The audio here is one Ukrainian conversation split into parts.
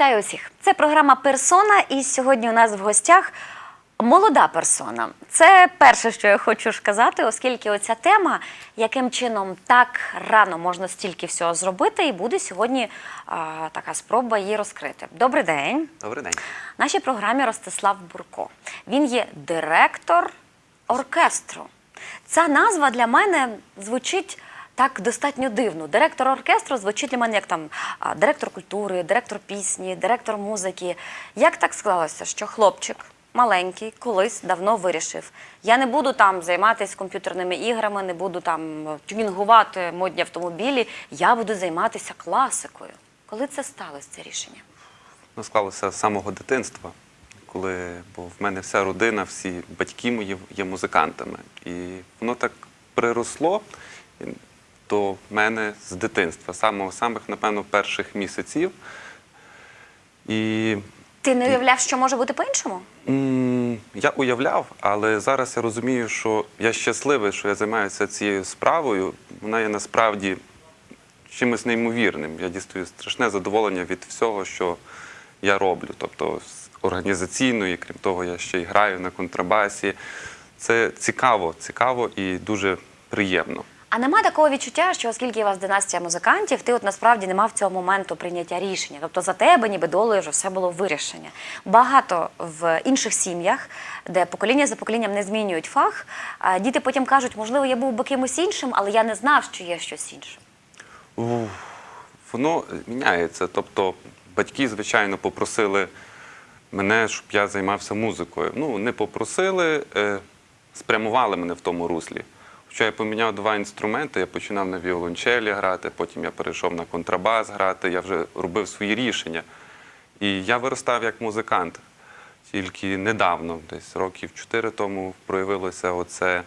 Вітаю усіх! Це програма Персона, і сьогодні у нас в гостях молода персона. Це перше, що я хочу сказати, оскільки оця тема, яким чином так рано можна стільки всього зробити, і буде сьогодні а, така спроба її розкрити. Добрий день. Добрий день. В нашій програмі Ростислав Бурко. Він є директор оркестру. Ця назва для мене звучить так достатньо дивно. Директор оркестру звучить для мене як там директор культури, директор пісні, директор музики. Як так склалося, що хлопчик маленький колись давно вирішив: я не буду там займатися комп'ютерними іграми, не буду там тюнінгувати модні автомобілі, я буду займатися класикою. Коли це сталося, це рішення? Ну, склалося з самого дитинства, коли бо в мене вся родина, всі батьки мої є музикантами. І воно так приросло до мене з дитинства, самого самих, напевно, перших місяців. І Ти не уявляв, що може бути по-іншому? я уявляв, але зараз я розумію, що я щасливий, що я займаюся цією справою. Вона є насправді чимось неймовірним. Я дістаю страшне задоволення від всього, що я роблю. Тобто організаційної, крім того, я ще й граю на контрабасі. Це цікаво, цікаво і дуже приємно. А нема такого відчуття, що оскільки у вас династія музикантів, ти от насправді не мав цього моменту прийняття рішення. Тобто за тебе, ніби долею вже все було вирішення. Багато в інших сім'ях, де покоління за поколінням не змінюють фах, діти потім кажуть, можливо, я був би кимось іншим, але я не знав, що є щось інше. Воно міняється. Тобто батьки, звичайно, попросили мене, щоб я займався музикою. Ну, не попросили, е, спрямували мене в тому руслі. Хоча я поміняв два інструменти, я починав на віолончелі грати, потім я перейшов на контрабас грати, я вже робив свої рішення. І я виростав як музикант. Тільки недавно, десь років чотири тому, проявилося оце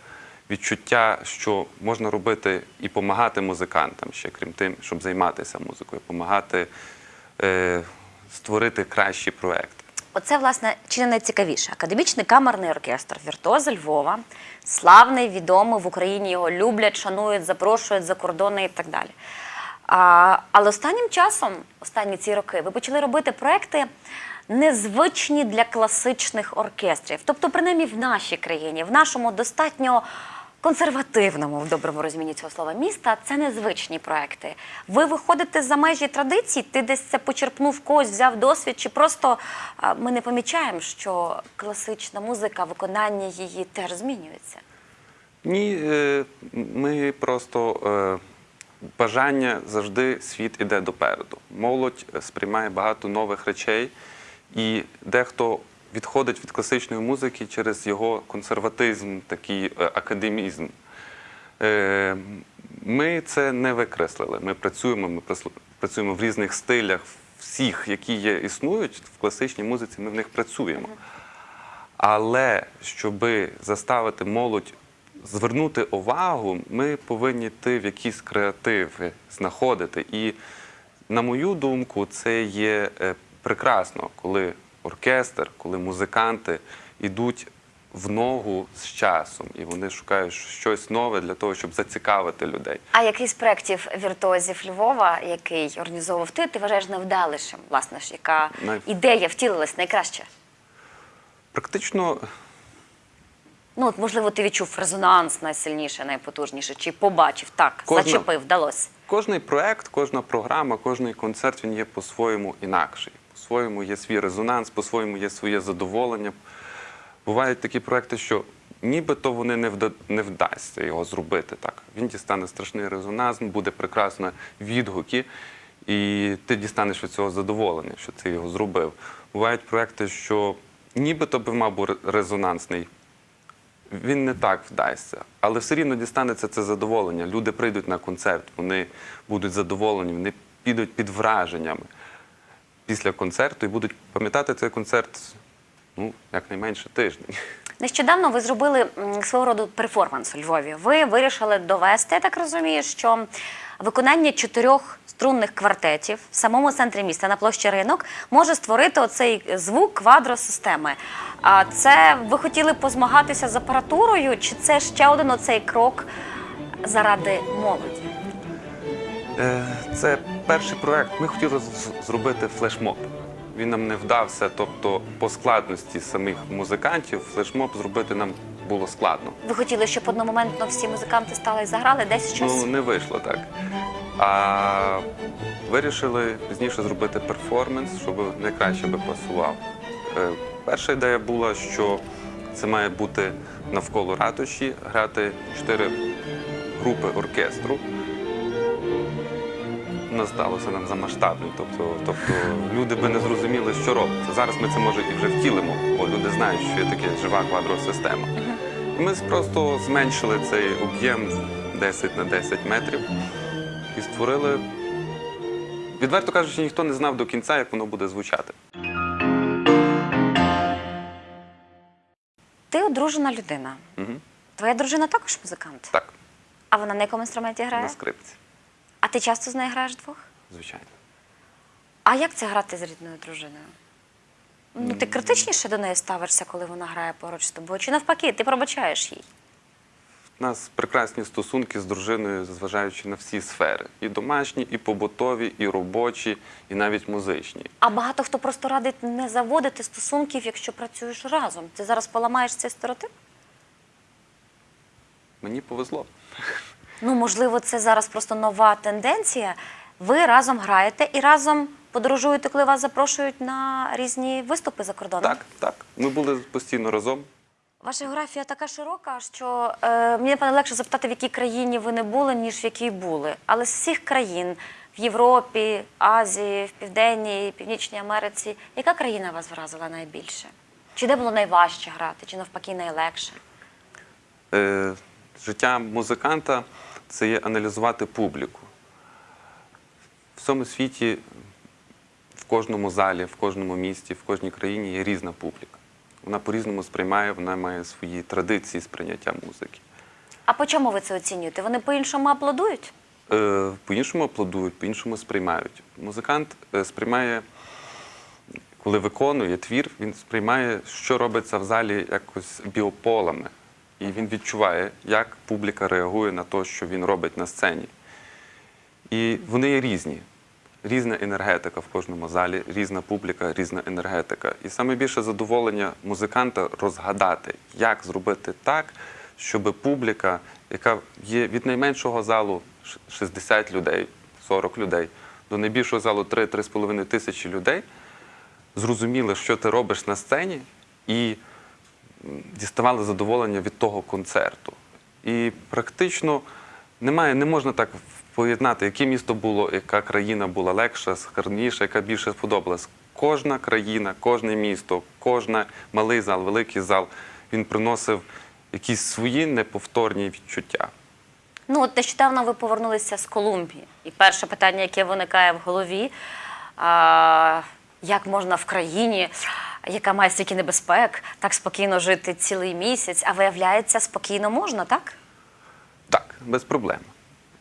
відчуття, що можна робити і допомагати музикантам ще, крім тим, щоб займатися музикою, допомагати е, створити кращі проекти. Оце, власне, чи не найцікавіше. Академічний камерний оркестр Віртуози Львова, славний, відомий в Україні його люблять, шанують, запрошують за кордони і так далі. А, але останнім часом, останні ці роки, ви почали робити проекти незвичні для класичних оркестрів. Тобто, принаймні в нашій країні, в нашому достатньо консервативному, в доброму розумінні цього слова, міста, це незвичні проекти. Ви виходите за межі традицій, ти десь це почерпнув когось, взяв досвід, чи просто ми не помічаємо, що класична музика, виконання її теж змінюється. Ні, е, ми просто е, бажання завжди світ іде допереду. Молодь е, сприймає багато нових речей, і дехто відходить від класичної музики через його консерватизм, такий е, академізм. Е, Ми це не викреслили. Ми працюємо, ми працюємо в різних стилях, всіх, які є, існують в класичній музиці, ми в них працюємо. Але щоб заставити молодь звернути увагу, ми повинні йти в якісь креативи, знаходити. І, на мою думку, це є е, прекрасно, коли оркестр, коли музиканти йдуть в ногу з часом, і вони шукають щось нове для того, щоб зацікавити людей. А який з проєктів віртуозів Львова, який організовував ти, ти вважаєш невдалішим? Власне ж, яка Най- ідея втілилась найкраще? Практично Ну, от, можливо, ти відчув резонанс найсильніше, найпотужніше, чи побачив так, Кожна- зачепив, вдалося. Кожний проект, кожна програма, кожний концерт він є по-своєму інакший. По-своєму є свій резонанс, по-своєму є своє задоволення. Бувають такі проекти, що нібито вони не, вда... не вдасться його зробити так. Він дістане страшний резонанс, буде прекрасно відгуки, і ти дістанеш від цього задоволення, що ти його зробив. Бувають проекти, що нібито би мав бути резонансний, він не так вдасться, але все рівно дістанеться це задоволення. Люди прийдуть на концерт, вони будуть задоволені, вони підуть під враженнями після концерту і будуть пам'ятати цей концерт ну, якнайменше тиждень. Нещодавно ви зробили свого роду перформанс у Львові. Ви вирішили довести, я так розумію, що виконання чотирьох струнних квартетів в самому центрі міста на площі ринок може створити оцей звук квадросистеми. А це ви хотіли позмагатися з апаратурою, чи це ще один оцей крок заради молоді? Е, Це перший проект. Ми хотіли зробити флешмоб. він нам не вдався. Тобто, по складності самих музикантів флешмоб зробити нам було складно. Ви хотіли, щоб одномоментно всі музиканти стали і заграли десь щось? Ну, не вийшло так. А вирішили пізніше зробити перформанс, щоб найкраще би пасував. Е, Перша ідея була, що це має бути навколо ратуші, грати чотири групи оркестру. Не здалося нам за масштабним. Тобто, тобто люди би не зрозуміли, що робиться. Зараз ми це може і вже втілимо, бо люди знають, що є таке жива квадросистема. І Ми просто зменшили цей об'єм 10 на 10 метрів і створили. Відверто кажучи, ніхто не знав до кінця, як воно буде звучати. Ти одружена людина. Угу. Твоя дружина також музикант. Так, А вона на якому інструменті грає? на скрипці, А ти часто з нею граєш двох? звичайно. А як це грати з рідною дружиною? Ну, ти критичніше до неї ставишся, коли вона грає поруч з тобою? Чи навпаки, ти пробачаєш їй? У нас прекрасні стосунки з дружиною, зважаючи на всі сфери: і домашні, і побутові, і робочі, і навіть музичні. А багато хто просто радить не заводити стосунків, якщо працюєш разом. Ти зараз поламаєш цей стереотип? Мені повезло. Ну, можливо, це зараз просто нова тенденція. Ви разом граєте і разом подорожуєте, коли вас запрошують на різні виступи за кордоном. Так, так. Ми були постійно разом. Ваша географія така широка, що е, мені напевно легше запитати, в якій країні ви не були, ніж в якій були. Але з всіх країн в Європі, Азії, в Південній, Північній Америці, яка країна вас вразила найбільше? Чи де було найважче грати, чи навпаки найлегше? Е, життя музиканта це є аналізувати публіку. В цьому світі, в кожному залі, в кожному місті, в кожній країні є різна публіка. Вона по-різному сприймає, вона має свої традиції сприйняття музики. А по чому ви це оцінюєте? Вони по-іншому аплодують? Е, по-іншому аплодують, по-іншому сприймають. Музикант е, сприймає, коли виконує твір, він сприймає, що робиться в залі якось біополами. І він відчуває, як публіка реагує на те, що він робить на сцені. І вони є різні. Різна енергетика в кожному залі, різна публіка, різна енергетика. І саме більше задоволення музиканта розгадати, як зробити так, щоб публіка, яка є від найменшого залу 60 людей, 40 людей, до найбільшого залу 3-3,5 тисячі людей, зрозуміли, що ти робиш на сцені, і діставали задоволення від того концерту. І практично немає, не можна так поєднати, яке місто було, яка країна була легша, скарніша, яка більше сподобалась. Кожна країна, кожне місто, кожна малий зал, великий зал, він приносив якісь свої неповторні відчуття. Ну, от нещодавно ви повернулися з Колумбії. І перше питання, яке виникає в голові, а, як можна в країні, яка має стільки небезпек, так спокійно жити цілий місяць, а виявляється, спокійно можна, так? Так, без проблем.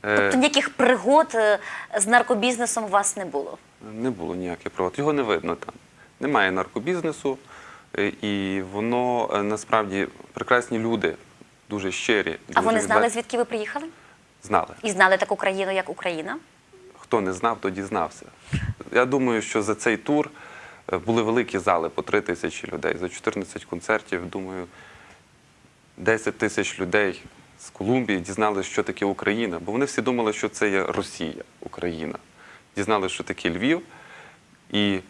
Е, Тобто ніяких пригод е, з наркобізнесом у вас не було. Не було ніяких провод. Його не видно там. Немає наркобізнесу, е, і воно насправді прекрасні люди, дуже щирі. А вони знали, відверті. звідки ви приїхали? Знали. І знали таку країну, як Україна? Хто не знав, то дізнався. Я думаю, що за цей тур були великі зали по 3 тисячі людей. За 14 концертів, думаю, 10 тисяч людей з Колумбії дізналися, що таке Україна. Бо вони всі думали, що це є Росія, Україна. Дізналися, що таке Львів. І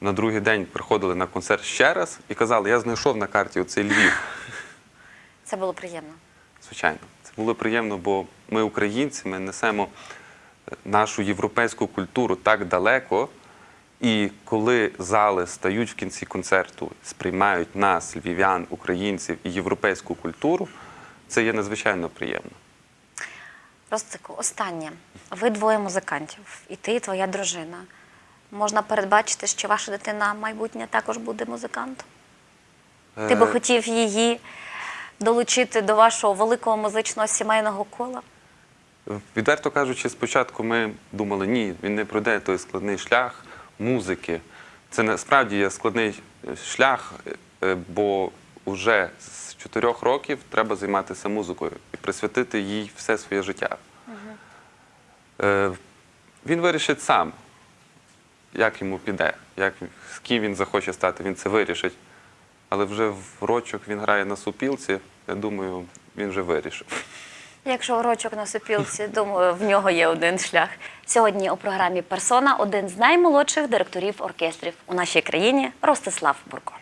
на другий день приходили на концерт ще раз і казали, я знайшов на карті оцей Львів. Це було приємно. Звичайно, це було приємно, бо ми, українці, ми несемо нашу європейську культуру так далеко. І коли зали стають в кінці концерту, сприймають нас, львів'ян, українців і європейську культуру, це є надзвичайно приємно. Ростику, останнє. Ви двоє музикантів, і ти, і твоя дружина. Можна передбачити, що ваша дитина майбутнє також буде музикантом? Ти би Е, хотів її долучити до вашого великого музичного сімейного кола? Відверто кажучи, спочатку ми думали, ні, він не пройде той складний шлях музики. Це насправді є складний е, шлях, е, бо вже з чотирьох років треба займатися музикою і присвятити їй все своє життя. Е, Він вирішить сам, як йому піде, як, з ким він захоче стати, він це вирішить. Але вже в рочок він грає на супілці, я думаю, він вже вирішив. Якщо урочок на сопілці, думаю, в нього є один шлях. Сьогодні у програмі Персона один з наймолодших директорів оркестрів у нашій країні Ростислав Бурко.